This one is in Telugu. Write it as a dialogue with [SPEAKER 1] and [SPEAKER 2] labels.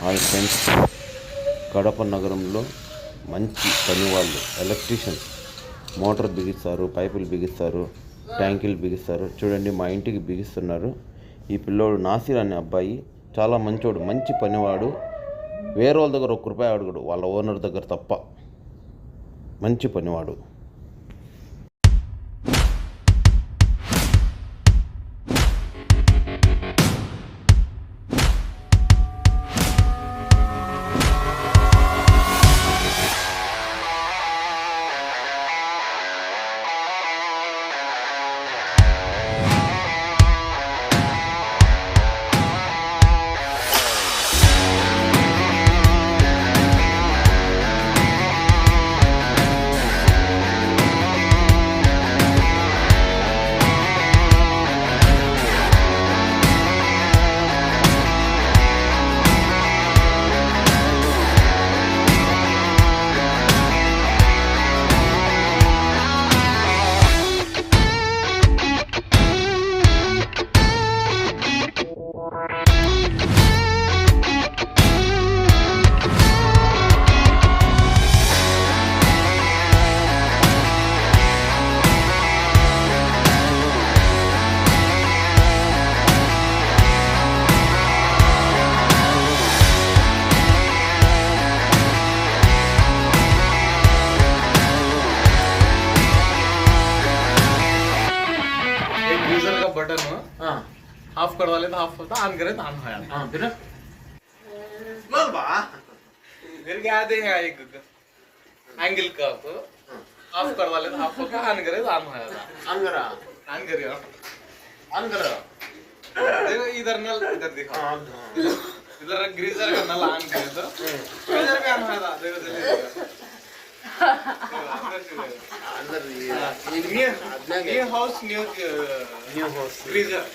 [SPEAKER 1] Hi friends. కడప నగరంలో మంచి పనివాళ్ళు ఎలక్ట్రీషియన్ మోటార్ బిగిస్తారు పైపులు బిగిస్తారు ట్యాంకులు బిగిస్తారు. చూడండి మా ఇంటికి బిగిస్తున్నారు. ఈ పిల్లోడు నాసిర్ అనే అబ్బాయి చాలా మంచోడు మంచి పనివాడు. వేరే వాళ్ళ దగ్గర ఒక్క రూపాయి అడగడు వాళ్ళ ఓనర్ దగ్గర తప్ప. మంచి పనివాడు.
[SPEAKER 2] गीजर का बटन हो। ऑफ़ करवा ले तो ऑफ़ होता ऑन करे तो ऑन हो जाता।
[SPEAKER 3] फिर
[SPEAKER 2] बस बा फिर क्या देगा एक एंगल का तो। ऑफ़ करवा ले तो ऑफ़ होता ऑन करे तो ऑन हो जाता।
[SPEAKER 3] ऑन करा।
[SPEAKER 2] ऑन करियो।
[SPEAKER 3] ऑन करा।
[SPEAKER 2] देखो इधर नल इधर दिखा
[SPEAKER 3] हाँ,
[SPEAKER 2] इधर ग्रीजर का नल ऑन करे तो। ग्रीजर भी ऑन हो जाता देखो जल्दी new house new
[SPEAKER 3] new house
[SPEAKER 2] freezer